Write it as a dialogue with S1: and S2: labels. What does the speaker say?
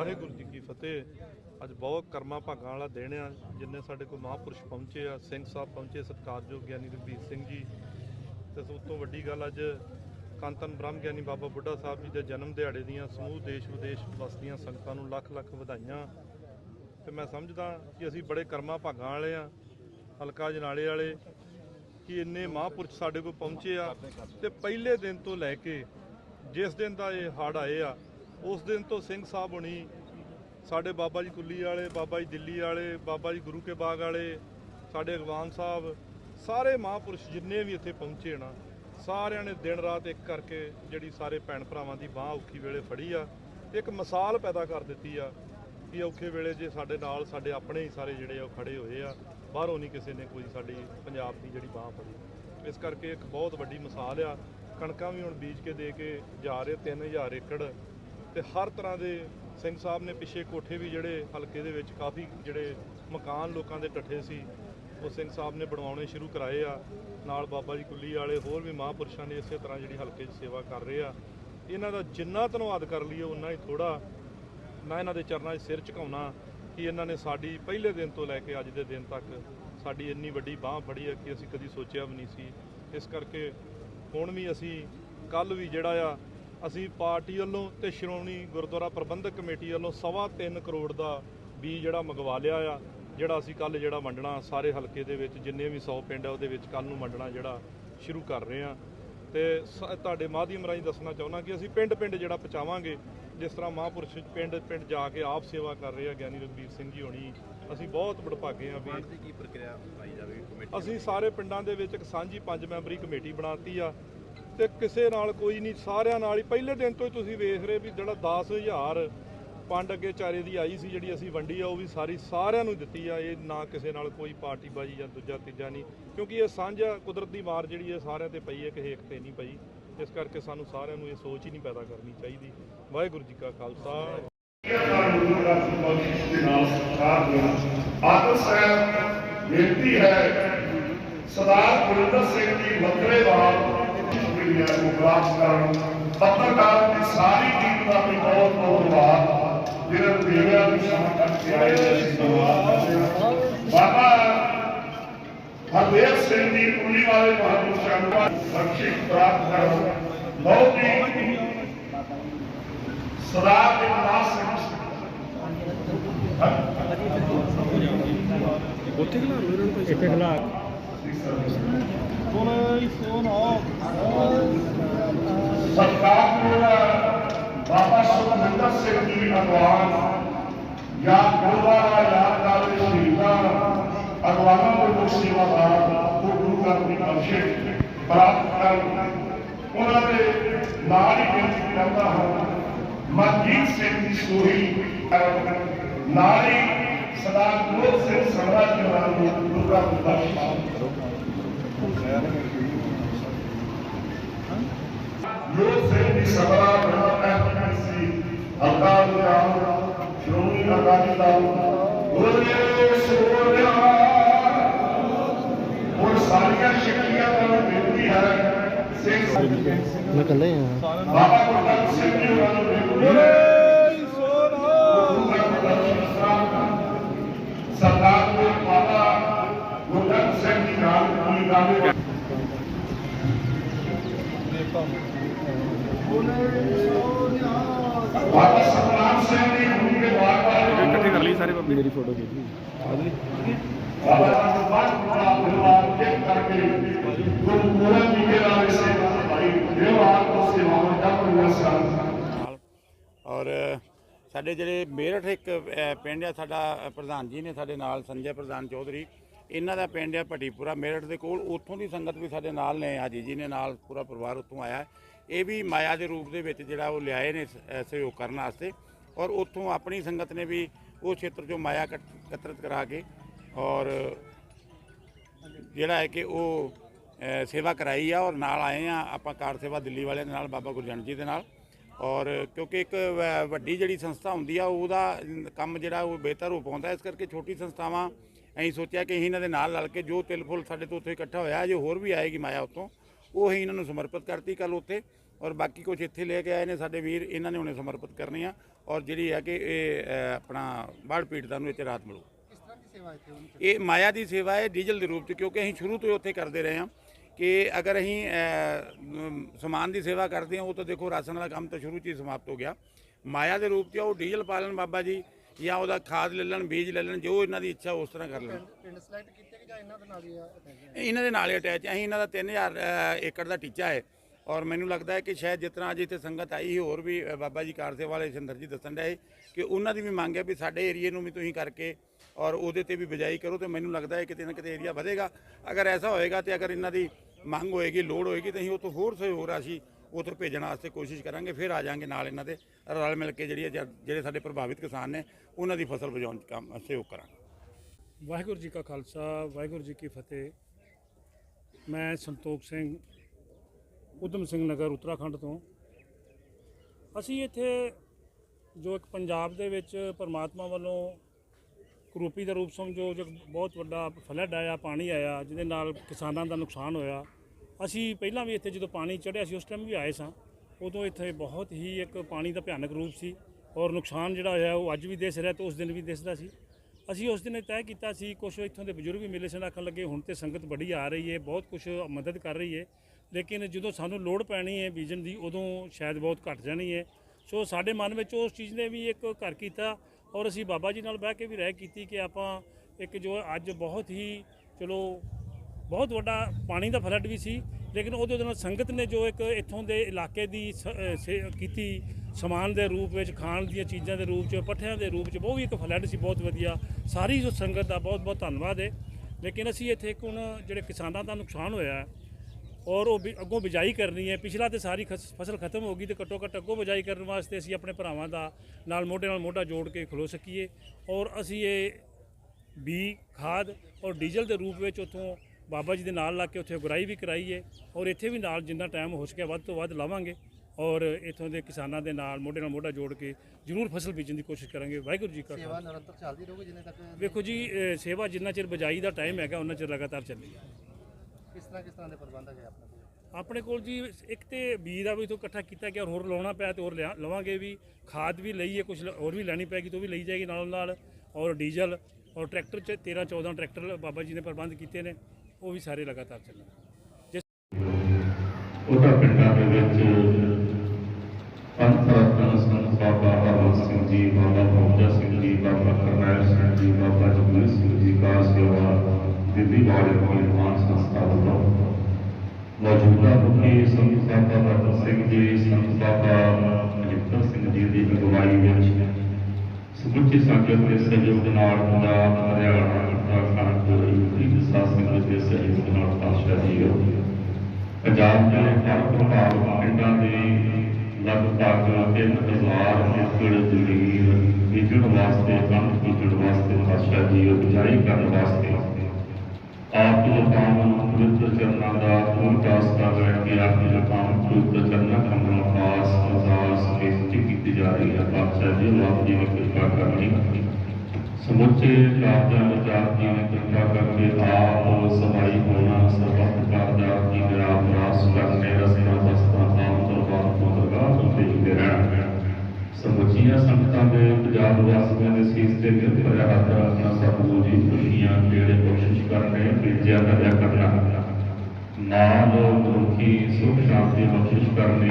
S1: ਵਾਹਿਗੁਰੂ ਜੀ ਕੀ ਫਤਿਹ। ਅੱਜ ਬਹੁਤ ਕਰਮਾ ਭਾਗਾਂ ਵਾਲਾ ਦਿਨ ਆ, ਜਿੰਨੇ ਸਾਡੇ ਕੋਲ ਮਹਾਂਪੁਰਸ਼ ਪਹੁੰਚੇ ਆ, ਸਿੰਘ ਸਾਹਿਬ ਪਹੁੰਚੇ, ਸਤਿਕਾਰਯੋਗ ਗਿਆਨੀ ਰਘਬੀਰ ਸਿੰਘ ਜੀ। ਤੇ ਸਭ ਤੋਂ ਵੱਡੀ ਗੱਲ ਅੱਜ ਕਾਂਤਨ ਬ੍ਰਹਮ ਗਿਆਨੀ ਬਾਬਾ ਬੁੱਢਾ ਸਾਹਿਬ ਜੀ ਦੇ ਜਨਮ ਦਿਹਾੜੇ ਦੀਆਂ ਸਮੂਹ ਦੇਸ਼ ਵਿਦੇਸ਼ ਵਸਦੀਆਂ ਸੰਗਤਾਂ ਨੂੰ ਲੱਖ ਲੱਖ ਵਧਾਈਆਂ। ਤੇ ਮੈਂ ਸਮਝਦਾ ਕਿ ਅਸੀਂ ਬੜੇ ਕਰਮਾ ਭਾਗਾਂ ਵਾਲੇ ਆ, ਹਲਕਾ ਜਨਾਲੇ ਵਾਲੇ, ਕਿ ਇੰਨੇ ਮਹਾਂਪੁਰਸ਼ ਸਾਡੇ ਕੋਲ ਪਹੁੰਚੇ ਆ। ਤੇ ਪਹਿਲੇ ਦਿਨ ਤੋਂ ਲੈ ਕੇ ਜਿਸ ਦਿਨ ਦਾ ਇਹ ਹੜ੍ਹ ਆਏ ਆ ਉਸ ਦਿਨ ਤੋਂ ਸਿੰਘ ਸਾਹਿਬ ਹੁਣੀ ਸਾਡੇ ਬਾਬਾ ਜੀ ਕੁੱਲੀ ਵਾਲੇ, ਬਾਬਾ ਜੀ ਦਿੱਲੀ ਵਾਲੇ, ਬਾਬਾ ਜੀ ਗੁਰੂ ਕੇ ਬਾਗ ਵਾਲੇ, ਸਾਡੇ ਅਗਵਾਨ ਸਾਹਿਬ, ਸਾਰੇ ਮਹਾਂਪੁਰਸ਼ ਜਿੰਨੇ ਵੀ ਇੱਥੇ ਪਹੁੰਚੇ ਨਾ, ਸਾਰਿਆਂ ਨੇ ਦਿਨ ਰਾਤ ਇੱਕ ਕਰਕੇ ਜਿਹੜੀ ਸਾਰੇ ਭੈਣ ਭਰਾਵਾਂ ਦੀ ਬਾਹ ਔਖੀ ਵੇਲੇ ਫੜੀ ਆ, ਇੱਕ ਮਿਸਾਲ ਪੈਦਾ ਕਰ ਦਿੱਤੀ ਆ ਕਿ ਔਖੇ ਵੇਲੇ ਜੇ ਸਾਡੇ ਨਾਲ ਸਾਡੇ ਆਪਣੇ ਹੀ ਸਾਰੇ ਜਿਹੜੇ ਆ ਉਹ ਖੜੇ ਹੋਏ ਆ, ਬਾਹਰੋਂ ਨਹੀਂ ਕਿਸੇ ਨੇ ਕੋਈ ਸਾਡੀ ਪੰਜਾਬ ਦੀ ਜਿਹੜੀ ਬਾਹ ਫੜੀ। ਇਸ ਕਰਕੇ ਇੱਕ ਬਹੁਤ ਵੱਡੀ ਮਿਸਾਲ ਆ, ਕਣਕਾਂ ਵੀ ਹੁਣ ਬੀਜ ਕੇ ਦੇ ਕੇ ਜਾ ਰਹੇ 3000 ਏਕੜ ਤੇ ਹਰ ਤਰ੍ਹਾਂ ਦੇ ਸਿੰਘ ਸਾਹਿਬ ਨੇ ਪਿੱਛੇ ਕੋਠੇ ਵੀ ਜਿਹੜੇ ਹਲਕੇ ਦੇ ਵਿੱਚ ਕਾਫੀ ਜਿਹੜੇ ਮਕਾਨ ਲੋਕਾਂ ਦੇ ਟੱਠੇ ਸੀ, ਉਹ ਸਿੰਘ ਸਾਹਿਬ ਨੇ ਬਣਵਾਉਣੇ ਸ਼ੁਰੂ ਕਰਾਏ ਆ। ਨਾਲ ਬਾਬਾ ਜੀ ਕੁੱਲੀ ਵਾਲੇ, ਹੋਰ ਵੀ ਮਹਾਂਪੁਰਸ਼ਾਂ ਨੇ ਇਸੇ ਤਰ੍ਹਾਂ ਜਿਹੜੀ ਹਲਕੇ 'ਚ ਸੇਵਾ ਕਰ ਰਹੇ ਆ। ਇਹਨਾਂ ਦਾ ਜਿੰਨਾ ਧੰਨਵਾਦ ਕਰ ਲਈਏ, ਉਨਾ ਹੀ ਥੋੜਾ ਮੈਂ ਇਹਨਾਂ ਦੇ ਚਰਨਾਂ 'ਚ ਸਿਰ ਝੁਕਾਉਣਾ ਕਿ ਇਹਨਾਂ ਨੇ ਸਾਡੀ ਪਹਿਲੇ ਦਿਨ ਤੋਂ ਲੈ ਕੇ ਅੱਜ ਦੇ ਦਿਨ ਤੱਕ ਸਾਡੀ ਇੰਨੀ ਵੱਡੀ ਬਾਹ ਫੜੀ ਹੈ ਕਿ ਅਸੀਂ ਕਦੀ ਸੋਚਿਆ ਵੀ ਨਹੀਂ ਸੀ। ਇਸ ਕਰਕੇ ਹੁਣ ਵੀ ਅਸੀਂ ਕੱਲ ਵੀ ਜਿਹੜਾ ਆ ਅਸੀਂ ਪਾਰਟੀ ਵੱਲੋਂ ਤੇ ਸ਼੍ਰੋਮਣੀ ਗੁਰਦੁਆਰਾ ਪ੍ਰਬੰਧਕ ਕਮੇਟੀ ਵੱਲੋਂ ਸਵਾ ਤਿੰਨ ਕਰੋੜ ਦਾ ਬੀਜ ਜਿਹੜਾ ਮੰਗਵਾ ਲਿਆ ਆ ਜਿਹੜਾ ਅਸੀਂ ਕੱਲ ਜਿਹੜਾ ਵੰਡਣਾ ਸਾਰੇ ਹਲਕੇ ਦੇ ਵਿੱਚ ਜਿੰਨੇ ਵੀ 100 ਪਿੰਡ ਆ ਉਹਦੇ ਵਿੱਚ ਕੱਲ ਨੂੰ ਵੰਡਣਾ ਜਿਹੜਾ ਸ਼ੁਰੂ ਕਰ ਰਹੇ ਆ ਤੇ ਤੁਹਾਡੇ ਮਾਧਿਅਮ ਰਾਹੀਂ ਦੱਸਣਾ ਚਾਹੁੰਦਾ ਕਿ ਅਸੀਂ ਪਿੰਡ ਪਿੰਡ ਜਿਹੜਾ ਪਹੁੰਚਾਵਾਂਗੇ ਜਿਸ ਤਰ੍ਹਾਂ ਮਹਾਂਪੁਰਸ਼ ਪਿੰਡ ਪਿੰਡ ਜਾ ਕੇ ਆਪ ਸੇਵਾ ਕਰ ਰਹੇ ਆ ਗਿਆਨੀ ਰਘਬੀਰ ਸਿੰਘ ਜੀ ਹੋਣੀ ਅਸੀਂ ਬਹੁਤ ਬੜਭਾਗੇ ਆ ਵੀ
S2: ਦੀ ਕੀ ਪ੍ਰਕਿਰਿਆ ਪਾਈ ਜਾਵੇ ਕਮੇਟੀ
S1: ਅਸੀਂ ਸਾਰੇ ਪਿੰਡਾਂ ਦੇ ਵਿੱਚ ਇੱਕ ਸਾਂਝੀ ਪੰਜ ਮੈਂਬਰੀ ਕਮੇਟੀ ਬਣਾਤੀ ਆ ਤੇ ਕਿਸੇ ਨਾਲ ਕੋਈ ਨਹੀਂ, ਸਾਰਿਆਂ ਨਾਲ ਹੀ। ਪਹਿਲੇ ਦਿਨ ਤੋਂ ਹੀ ਤੁਸੀਂ ਵੇਖ ਰਹੇ ਵੀ ਜਿਹੜਾ 10000 ਪੰਡ ਅੱਗੇ ਚਾਰੇ ਦੀ ਆਈ ਸੀ, ਜਿਹੜੀ ਅਸੀਂ ਵੰਡੀ ਆ, ਉਹ ਵੀ ਸਾਰੀ ਸਾਰਿਆਂ ਨੂੰ ਦਿੱਤੀ ਆ। ਇਹ ਨਾ ਕਿਸੇ ਨਾਲ ਕੋਈ ਪਾਰਟੀ ਬਾਜੀ ਜਾਂ ਦੂਜਾ ਤੀਜਾ ਨਹੀਂ, ਕਿਉਂਕਿ ਇਹ ਸਾਂਝਾ ਕੁਦਰਤ ਦੀ ਮਾਰ ਜਿਹੜੀ ਇਹ ਸਾਰਿਆਂ ਤੇ ਪਈ ਹੈ, ਕਿਸੇ ਇੱਕ ਤੇ ਨਹੀਂ ਪਈ। ਇਸ ਕਰਕੇ ਸਾਨੂੰ ਸਾਰਿਆਂ ਨੂੰ ਇਹ ਸੋਚ ਹੀ ਨਹੀਂ ਪੈਦਾ ਕਰਨੀ ਚਾਹੀਦੀ। ਵਾਹਿਗੁਰੂ ਜੀ ਕਾ ਖਾਲਸਾ।
S3: ਆਦਰ ਸਾਹਿਬ ਬੇਨਤੀ ਹੈ। ਸਰਦਾਰ ਕੁਲੰਦਰ ਸਿੰਘ ਜੀ ਜਿਹੜੀਆਂ ਨੂੰ ਬਰਾਬਰ ਕਰਨ ਪੱਤਰਕਾਰ ਦੀ ਸਾਰੀ ਟੀਮ ਦਾ ਵੀ ਬਹੁਤ ਬਹੁਤ ਧੰਨਵਾਦ। ਜਿਹੜਾ ਦੇਵਿਆ ਦੀ ਸਮਾਂ ਕੱਢ ਕੇ ਆਏ ਨੇ ਅਸੀਂ ਧੰਨਵਾਦ ਹਾਂ। ਬਾਬਾ ਹਰਦੇਵ ਸਿੰਘ ਜੀ ਕੁਲੀ ਵਾਲੇ ਮਹਾਂਪੁਰਸ਼ਾਂ ਨੂੰ ਬਖਸ਼ਿਸ਼ ਪ੍ਰਾਪਤ ਕਰੋ। ਜਾਂ ਗੁਰਦੁਆਰਾ ਯਾਦਗਾਰ ਦੇ ਸ਼ਹੀਦਾਂ ਅਗਵਾਨਾਂ ਦੇ ਮੁਖ ਸੇਵਾਦਾਰ ਉਹ ਗੁਰੂ ਘਰ ਦੀ ਬਖਸ਼ਿਸ਼ ਪ੍ਰਾਪਤ ਕਰਨ ਉਹਨਾਂ ਦੇ ਨਾਲ ਹੀ ਬੇਨਤੀ ਕਰਦਾ ਹਾਂ ਮਨਜੀਤ ਸਿੰਘ ਦੀ ਸੋਹੀ ਨਾਲ ਹੀ ਸਰਦਾਰ ਗੁਰੂ ਸਿੰਘ ਸੰਗਰਾ ਜੀ ਹੋਰਾਂ ਨੂੰ ਗੁਰੂ ਘਰ ਦੀ ਬਖਸ਼ਿਸ਼ ਲੋਕ ਸਿੰਘ ਦੀ ਸਭਾ ਬਣਾ ਐਮਪੀਸੀ ਹਲਕਾ ਲੁਧਿਆਣਾ ਸ਼੍ਰੋਮਣੀ ਅਕਾਲੀ ਦਲ ਗੁਰਦੇ ਸੋਨਿਆ ਹੁਣ ਸਾਰੀਆਂ ਸ਼ਕਤੀਆਂ ਤੋਂ ਬੇਨਤੀ ਹੈ ਸਿੰਘ
S4: ਮੈਂ ਕੱਲਾ ਹੀ ਆ
S3: ਬਾਬਾ ਗੁਰਦਿੱਤ ਸਿੰਘ ਜੀ ਹੋਰਾਂ ਨੂੰ ਬੇਨਤੀ ਹੈ ਗੁਰੂ ਘਰ ਦਾ ਸਰਦਾਰ ਨੂੰ ਬਾਬਾ ਸਤਨਾਮ ਸਿੰਘ ਜੀ ਗੁਰੂ ਦੇ ਬਾਗ
S2: ਇਕੱਠੇ ਕਰ ਲਈ ਸਾਰੇ
S4: ਮੇਰੀ ਫੋਟੋ ਖਿੱਚੀ
S3: ਬਾਬਾ ਜੀ ਨੂੰ ਬਾਤ ਬੁਲਾ ਬੁਲਾ ਕਰਕੇ ਗੁਰੂ ਗੋਬਿੰਦ ਜੀ ਦੇ ਨਾਲ ਇਸੇ ਭਾਈ ਦੇਵ ਤੋਂ ਸੇਵਾਵਾਂ ਦਾ ਪ੍ਰਯਾਸ
S2: ਔਰ, ਸਾਡੇ ਜਿਹੜੇ ਮੇਰਠ ਇੱਕ ਪਿੰਡ ਆ, ਸਾਡਾ ਪ੍ਰਧਾਨ ਜੀ ਨੇ ਸਾਡੇ ਨਾਲ ਸੰਜੇ ਪ੍ਰਧਾਨ ਚੌਧਰੀ। ਇਹਨਾਂ ਦਾ ਪਿੰਡ ਆ ਭਟੀਪੁਰਾ, ਮੇਰਠ ਦੇ ਕੋਲ। ਉੱਥੋਂ ਦੀ ਸੰਗਤ ਵੀ ਸਾਡੇ ਨਾਲ ਨੇ, ਹਾਜੀ ਜੀ ਨੇ ਨਾਲ ਪੂਰਾ ਪਰਿਵਾਰ ਉੱਥੋਂ ਆਇਆ ਇਹ ਵੀ ਮਾਇਆ ਦੇ ਰੂਪ ਦੇ ਵਿੱਚ ਜਿਹੜਾ ਉਹ ਲਿਆਏ ਨੇ ਸਹਿਯੋਗ ਕਰਨ ਵਾਸਤੇ। ਔਰ ਉੱਥੋਂ ਆਪਣੀ ਸੰਗਤ ਨੇ ਵੀ ਉਹ ਖੇਤਰ ਚੋਂ ਮਾਇਆ ਕਤਰਤ ਕਰਾ ਕੇ ਔਰ ਜਿਹੜਾ ਹੈ ਕਿ ਉਹ ਸੇਵਾ ਕਰਾਈ ਆ ਔਰ ਨਾਲ ਆਏ ਆ ਆਪਾਂ ਕਾਰ ਸੇਵਾ ਦਿੱਲੀ ਵਾਲਿਆਂ ਦੇ ਨਾਲ, ਬਾਬਾ ਗੁਰਜੰਟ ਜੀ ਦੇ ਨਾਲ। ਔਰ ਕਿਉਂਕਿ ਇੱਕ ਵੱਡੀ ਜਿਹੜੀ ਸੰਸਥਾ ਹੁੰਦੀ ਆ, ਉਹਦਾ ਕੰਮ ਜਿਹੜਾ ਉਹ ਬਿਹਤਰ ਹੋ ਪਾਉਂਦਾ। ਇਸ ਕਰਕੇ ਛੋਟੀ ਸੰਸਥਾਵਾਂ ਅਸੀਂ ਸੋਚਿਆ ਕਿ ਅਸੀਂ ਇਹਨਾਂ ਦੇ ਨਾਲ ਰਲ ਕੇ ਜੋ ਤਿਲ ਫੁੱਲ ਸਾਡੇ ਤੋਂ ਉੱਥੇ ਇਕੱਠਾ ਹੋਇਆ ਜੇ ਹੋਰ ਵੀ ਆਏਗੀ ਮਾਇਆ ਉੱਥੋਂ ਉਹ ਅਸੀਂ ਇਹਨਾਂ ਨੂੰ ਸਮਰਪਿਤ ਕਰਤੀ ਕੱਲ ਉੱਥੇ। ਔਰ ਬਾਕੀ ਕੁਝ ਇੱਥੇ ਲੈ ਕੇ ਆਏ ਨੇ ਸਾਡੇ ਵੀਰ ਇਹਨਾਂ ਨੇ ਹੁਣੇ ਸਮਰਪਿਤ ਕਰਨੀ ਆ। ਔਰ ਜਿਹੜੀ ਹੈ ਕਿ ਇਹ ਅ, ਆਪਣਾ ਬਾੜ ਪੀੜਤਾਂ ਨੂੰ ਇੱਥੇ ਰਾਹਤ ਮਿਲੂ। ਇਹ ਮਾਇਆ ਦੀ ਸੇਵਾ ਹੈ ਡੀਜ਼ਲ ਦੇ ਰੂਪ 'ਚ ਕਿਉਂਕਿ ਅਸੀਂ ਸ਼ੁਰੂ ਤੋਂ ਹੀ ਉੱਥੇ ਕਰਦੇ ਰਹੇ ਹਾਂ ਕਿ ਅਗਰ ਅਸੀਂ ਅ, ਮ, ਸਮਾਨ ਦੀ ਸੇਵਾ ਕਰਦੇ ਹਾਂ ਉਹ ਤਾਂ ਦੇਖੋ ਰਾਸ਼ਨ ਦਾ ਕੰਮ ਤਾਂ ਸ਼ੁਰੂ 'ਚ ਹੀ ਸਮਾਪਤ ਹੋ ਗਿਆ। ਮਾਇਆ ਦੇ ਰੂਪ 'ਚ ਉਹ ਡੀਜ਼ਲ ਪਾਲਣ ਬਾਬਾ ਜੀ ਜਾਂ ਉਹਦਾ ਖਾਦ ਲੈ ਲੈਣ ਬੀਜ ਲੈ ਲੈਣ ਜੋ ਇਹਨਾਂ ਦੀ ਇੱਛਾ ਉਸ ਤਰ੍ਹਾਂ ਕਰ ਲੈਣ।
S4: ਪਿੰਡ ਪਿੰਡ ਸਿਲੈਕਟ ਕੀਤੇ ਕਿ ਜਾਂ ਇਹਨਾਂ ਦੇ ਨਾਲ ਹੀ ਆ ਹੈ?
S2: ਇਹਨਾਂ ਦੇ ਨਾਲ ਅਟੈਚ ਅਸੀਂ ਇਹਨਾਂ ਦਾ 3000 ਅ, ਏਕੜ ਦਾ ਟੀਚਾ ਹੈ। ਔਰ ਮੈਨੂੰ ਲੱਗਦਾ ਹੈ ਕਿ ਸ਼ਾਇਦ ਜਿਸ ਤਰ੍ਹਾਂ ਅੱਜ ਇੱਥੇ ਸੰਗਤ ਆਈ ਸੀ ਹੋਰ ਵੀ ਅ, ਬਾਬਾ ਜੀ ਕਾਰਸੇ ਵਾਲੇ ਸਿੰਦਰ ਜੀ ਦੱਸਣ ਡਏ ਕਿ ਉਹਨਾਂ ਦੀ ਵੀ ਮੰਗ ਹੈ ਵੀ ਸਾਡੇ ਏਰੀਏ ਨੂੰ ਵੀ ਤੁਸੀਂ ਕਰਕੇ ਔਰ ਉਹਦੇ ਤੇ ਵੀ ਬਿਜਾਈ ਕਰੋ ਤੇ ਮੈਨੂੰ ਲੱਗਦਾ ਹੈ ਕਿਤੇ ਨਾ ਕਿਤੇ ਏਰੀਆ ਵਧੇਗਾ। ਅਗਰ ਐਸਾ ਹੋਏਗਾ ਤੇ ਅਗਰ ਇਹਨਾਂ ਦੀ ਮੰਗ ਹੋਏਗੀ ਲੋੜ ਹੋਏਗੀ ਤਾਂ ਅਸੀਂ ਉਹ ਤੋਂ ਹੋਰ ਸਹਿਯੋਗ ਰਾਸ਼ੀ ਉੱਥੇ ਭੇਜਣ ਵਾਸਤੇ ਕੋਸ਼ਿਸ਼ ਕਰਾਂਗੇ, ਫਿਰ ਆ ਜਾਾਂਗੇ ਨਾਲ ਇਹਨਾਂ ਦੇ, ਰਲ ਮਿਲ ਕੇ ਜਿਹੜੀ ਜਿਹੜੇ ਸਾਡੇ ਪ੍ਰਭਾਵਿਤ ਕਿਸਾਨ ਨੇ, ਉਹਨਾਂ ਦੀ ਫਸਲ ਬਚਾਉਣ 'ਚ ਕੰਮ ਸਹਿਯੋਗ ਕਰਾਂਗੇ।
S5: ਵਾਹਿਗੁਰੂ ਜੀ ਕਾ ਖਾਲਸਾ, ਵਾਹਿਗੁਰੂ ਜੀ ਕੀ ਫਤਿਹ। ਮੈਂ ਸੰਤੋਖ ਸਿੰਘ ਉਦਮ ਸਿੰਘ ਨਗਰ, ਉੱਤਰਾਖੰਡ ਤੋਂ। ਅਸੀਂ ਇੱਥੇ ਜੋ ਇੱਕ ਪੰਜਾਬ ਦੇ ਵਿੱਚ ਪਰਮਾਤਮਾ ਵੱਲੋਂ ਕਰੂਪੀ ਦਾ ਰੂਪ ਸਮਝੋ, ਜੋ ਬਹੁਤ ਵੱਡਾ ਫਲੱਡ ਆਇਆ, ਪਾਣੀ ਆਇਆ, ਜਿਹਦੇ ਨਾਲ ਕਿਸਾਨਾਂ ਦਾ ਨੁਕਸਾਨ ਹੋਇਆ। ਅਸੀਂ ਪਹਿਲਾਂ ਵੀ ਇੱਥੇ ਜਦੋਂ ਪਾਣੀ ਚੜ੍ਹਿਆ ਸੀ, ਉਸ ਟਾਈਮ ਵੀ ਆਏ ਸਾਂ। ਉਦੋਂ ਇੱਥੇ ਬਹੁਤ ਹੀ ਇੱਕ ਪਾਣੀ ਦਾ ਭਿਆਨਕ ਰੂਪ ਸੀ ਔਰ ਨੁਕਸਾਨ ਜਿਹੜਾ ਹੋਇਆ, ਉਹ ਅੱਜ ਵੀ ਦਿਸ ਰਿਹਾ ਤੇ ਉਸ ਦਿਨ ਵੀ ਦਿਸਦਾ ਸੀ। ਅਸੀਂ ਉਸ ਦਿਨ ਤੈਅ ਕੀਤਾ ਸੀ ਕੁਝ ਇੱਥੋਂ ਦੇ ਬਜ਼ੁਰਗ ਵੀ ਮਿਲੇ ਸਨ, ਆਖਣ ਲੱਗੇ ਹੁਣ ਤੇ ਸੰਗਤ ਬੜੀ ਆ ਰਹੀ ਹੈ ਬਹੁਤ ਕੁਝ ਮਦਦ ਕਰ ਰਹੀ ਹੈ ਲੇਕਿਨ ਜਦੋਂ ਸਾਨੂੰ ਲੋੜ ਪੈਣੀ ਹੈ ਬੀਜਣ ਦੀ, ਉਦੋਂ ਸ਼ਾਇਦ ਬਹੁਤ ਘਟ ਜਾਣੀ ਹੈ ਸੋ ਸਾਡੇ ਮਨ ਵਿੱਚ ਉਸ ਚੀਜ਼ ਨੇ ਵੀ ਇੱਕ ਘਰ ਕੀਤਾ ਔਰ ਅਸੀਂ ਬਾਬਾ ਜੀ ਨਾਲ ਬਹਿ ਕੇ ਵੀ ਰਹਿ ਕੀਤੀ ਕਿ ਆਪਾਂ ਇੱਕ ਜੋ ਅੱਜ ਬਹੁਤ ਹੀ ਚਲੋ ਬਹੁਤ ਵੱਡਾ ਪਾਣੀ ਦਾ ਫਲੱਡ ਵੀ ਸੀ, ਲੇਕਿਨ ਉਹਦੇ ਨਾਲ ਸੰਗਤ ਨੇ ਜੋ ਇੱਕ ਇੱਥੋਂ ਦੇ ਇਲਾਕੇ ਦੀ ਸੇ- ਕੀਤੀ ਸਮਾਨ ਦੇ ਰੂਪ ਵਿੱਚ, ਖਾਣ ਦੀਆਂ ਚੀਜ਼ਾਂ ਦੇ ਰੂਪ 'ਚ ਪੱਠਿਆਂ ਦੇ ਰੂਪ 'ਚ ਉਹ ਵੀ ਇੱਕ ਫਲੱਡ ਸੀ, ਬਹੁਤ ਵਧੀਆ। ਸਾਰੀ ਜੋ ਸੰਗਤ ਦਾ ਬਹੁਤ ਬਹੁਤ ਧੰਨਵਾਦ ਹੈ ਲੇਕਿਨ ਅਸੀਂ ਇੱਥੇ ਇੱਕ ਹੁਣ ਜਿਹੜੇ ਕਿਸਾਨਾਂ ਦਾ ਨੁਕਸਾਨ ਹੋਇਆ ਔਰ ਉਹ ਵੀ ਅੱਗੋਂ ਬਿਜਾਈ ਕਰਨੀ ਹੈ। ਪਿਛਲਾ ਤੇ ਸਾਰੀ ਖਸ- ਫਸਲ ਖਤਮ ਹੋ ਗਈ ਤੇ ਘੱਟੋ ਘੱਟ ਅੱਗੋਂ ਬਿਜਾਈ ਕਰਨ ਵਾਸਤੇ ਅਸੀਂ ਆਪਣੇ ਭਰਾਵਾਂ ਦਾ ਨਾਲ ਮੋਢੇ ਨਾਲ ਮੋਢਾ ਜੋੜ ਕੇ ਖਲੋ ਸਕੀਏ। ਔਰ ਅਸੀਂ ਇਹ ਬੀ, ਖਾਦ ਔਰ ਡੀਜ਼ਲ ਦੇ ਰੂਪ ਵਿੱਚ ਉੱਥੋਂ ਬਾਬਾ ਜੀ ਦੇ ਨਾਲ ਲਾ ਕੇ ਉੱਥੇ ਉਗਰਾਈ ਵੀ ਕਰਾਈ ਹੈ ਔਰ ਇੱਥੇ ਵੀ ਨਾਲ ਜਿੰਨਾ ਟਾਈਮ ਹੋ ਸਕਿਆ ਵੱਧ ਤੋਂ ਵੱਧ ਲਾਵਾਂਗੇ ਔਰ ਇੱਥੋਂ ਦੇ ਕਿਸਾਨਾਂ ਦੇ ਨਾਲ ਮੋਢੇ ਨਾਲ ਮੋਢਾ ਜੋੜ ਕੇ ਜ਼ਰੂਰ ਫਸਲ ਬੀਜਣ ਦੀ ਕੋਸ਼ਿਸ਼ ਕਰਾਂਗੇ। ਵਾਹਿਗੁਰੂ ਜੀ ਕਾ
S4: ਸੇਵਾ ਨਿਰੰਤਰ ਚੱਲਦੀ ਰਹੂਗੀ ਜਿੰਨੇ ਤੱਕ
S5: ਵੇਖੋ ਜੀ ਸੇਵਾ ਜਿੰਨਾ ਚਿਰ ਬਜਾਈ ਦਾ ਟਾਈਮ ਹੈਗਾ ਉਹਨਾਂ ਚਿਰ ਲਗਾਤਾਰ ਚੱਲੇਗੀ
S4: ਕਿਸ ਤਰ੍ਹਾਂ ਕਿਸ ਤਰ੍ਹਾਂ ਦੇ ਪ੍ਰਬੰਧ ਹੈ ਆਪਣੇ ਕੋਲ?
S5: ਆਪਣੇ ਕੋਲ ਜੀ ਇੱਕ ਤੇ ਬੀਜ ਦਾ ਵੀ ਤੋਂ ਇਕੱਠਾ ਕੀਤਾ ਗਿਆ ਔਰ ਹੋਰ ਲਾਉਣਾ ਪਿਆ ਤੇ ਹੋਰ ਲਵਾਂਗੇ ਵੀ। ਖਾਦ ਵੀ ਲਈ ਹੈ ਕੁਝ ਹੋਰ ਵੀ ਲੈਣੀ ਪੈਗੀ ਤੇ ਉਹ ਵੀ ਲਈ ਜਾਏਗੀ ਨਾਲ ਨਾਲ ਔਰ ਡੀਜ਼ਲ ਔਰ ਟਰੈਕਟਰ ਚ 13 14 ਟਰੈਕਟਰ ਬਾਬਾ ਜੀ ਨੇ ਪ੍ਰਬੰਧ ਕੀਤੇ ਨੇ। ਉਹ ਵੀ ਸਾਰੇ ਲਗਾਤਾਰ ਚੱਲਣਗੇ
S6: ਉਹਦਾ ਪਿੰਡਾਂ ਦੇ ਵਿੱਚ ਪੰਥ ਰਤਨ ਸੰਤ ਬਾਬਾ ਹਰਮਨ ਸਿੰਘ ਜੀ, ਬਾਬਾ ਭੋਜਾ ਸਿੰਘ ਜੀ, ਬਾਬਾ ਕਰਨੈਲ ਸਿੰਘ ਜੀ, ਬਾਬਾ ਜਗਮੀਤ ਸਿੰਘ ਜੀ ਕਾਰ ਸੇਵਾ, ਦਿੱਲੀ ਵਾਲੇ ਨਿਰਮਾਣ ਸੰਸਥਾ ਵੱਲੋਂ ਮੌਜੂਦਾ ਮੁਖੀ ਸੰਤ ਬਾਬਾ ਰਤਨ ਸਿੰਘ ਜੀ, ਸੰਤ ਬਾਬਾ ਮਹਿੰਦਰ ਸਿੰਘ ਜੀ ਦੀ ਅਗਵਾਈ ਵਿੱਚ ਸਮੁੱਚੀ ਸੰਗਤ ਦੇ ਸਹਿਯੋਗ ਨਾਲ ਪੰਜਾਬ, ਹਰਿਆਣਾ ਉੱਤਰਾਖੰਡ ਯੂਪੀ ਦੇ ਸੰਗਤ ਦੇ ਸਹਿਯੋਗ ਨਾਲ ਪਾਤਸ਼ਾਹ ਜੀ ਪੰਜਾਬ ਦੇ ਹਰ ਪ੍ਰਭਾਵਿਤ ਪਿੰਡਾਂ ਦੇ ਲਗਭਗ 3000 ਏਕੜ ਜ਼ਮੀਨ ਬੀਜਣ ਵਾਸਤੇ ਕਣਕ ਬੀਜਣ ਵਾਸਤੇ ਪਾਤਸ਼ਾਹ ਜੀ ਕਰਨ ਵਾਸਤੇ ਆਪ ਜੀ ਦਾ ਕੰਮ ਪਵਿੱਤਰ ਚਰਨਾਂ ਦਾ ਪੂਰਦਾਸ ਕਰ ਰਹੇ ਕਿ ਆਪ ਜੀ ਦਾ ਪਵਿੱਤਰ ਚਰਨਾਂ ਕੰਨਾਂ ਪਾਸ ਅਰਦਾਸ ਕੀਤੀ ਜਾ ਰਹੀ ਹੈ ਪਾਤਸ਼ਾਹ ਜੀ ਉਹ ਆਪ ਜੀ ਨੇ ਕਿਰਪਾ ਕਰਨੀ ਸਮੁੱਚੇ ਕਾਰਜਾਂ ਵਿੱਚ ਆਪ ਜੀ ਨੇ ਕਿਰਪਾ ਕਰਕੇ ਆਪ ਸਹਾਈ ਹੋਣਾ ਸਰਬੱਤ ਕਾਰਜਾਂ ਦੀ ਗਰਾਮ ਰਾਸ ਕਰਨੇ ਰਸਨਾ ਬਸਤਾ ਆਮ ਦਰਬਾਰ ਤੋਂ ਦਰਗਾਹ ਤੋਂ ਭੇਜਦੇ ਰਹਿਣਾ ਸਮੁੱਚੀਆਂ ਸੰਗਤਾਂ ਦੇ ਪੰਜਾਬ ਵਾਸੀਆਂ ਦੇ ਸੀਸ ਤੇ ਨਿਰਭਰ ਹੱਥ ਰੱਖਣਾ ਸਤਿਗੁਰੂ ਜੀ ਖੁਸ਼ੀਆਂ ਜਿਹੜੇ ਕੋਸ਼ਿਸ਼ ਕਰ ਰਹੇ ਭੇਜਿਆ ਕਰਿਆ ਕਰਨਾ ਨਾਲ ਮਨੁੱਖੀ ਸੁਖ, ਸ਼ਾਂਤੀ ਬਖਸ਼ਿਸ਼ ਕਰਨੀ